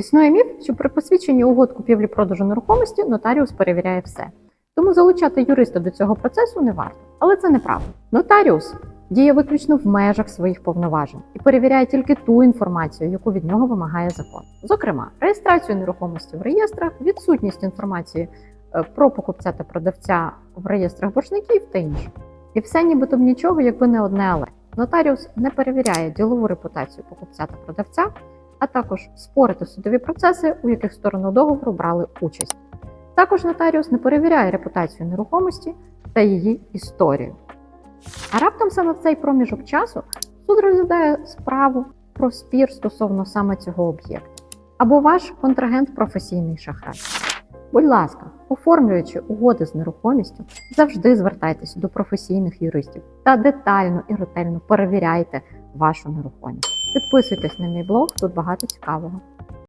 Існує міф, що при посвідченні угод купівлі-продажу нерухомості нотаріус перевіряє все. Тому залучати юриста до цього процесу не варто. Але це неправда. Нотаріус діє виключно в межах своїх повноважень і перевіряє тільки ту інформацію, яку від нього вимагає закон. Зокрема, реєстрацію нерухомості в реєстрах, відсутність інформації е, про покупця та продавця в реєстрах боржників та інше. І все нібито б нічого, якби не одне але. Нотаріус не перевіряє ділову репутацію покупця та продавця, а також спори та судові процеси, у яких сторони договору брали участь. Також нотаріус не перевіряє репутацію нерухомості та її історію. А раптом саме в цей проміжок часу суд розглядає справу про спір стосовно саме цього об'єкту. Або ваш контрагент професійний шахрай. Будь ласка, оформлюючи угоди з нерухомістю, завжди звертайтеся до професійних юристів та детально і ретельно перевіряйте вашу нерухомість. Підписуйтесь на мій блог, тут багато цікавого.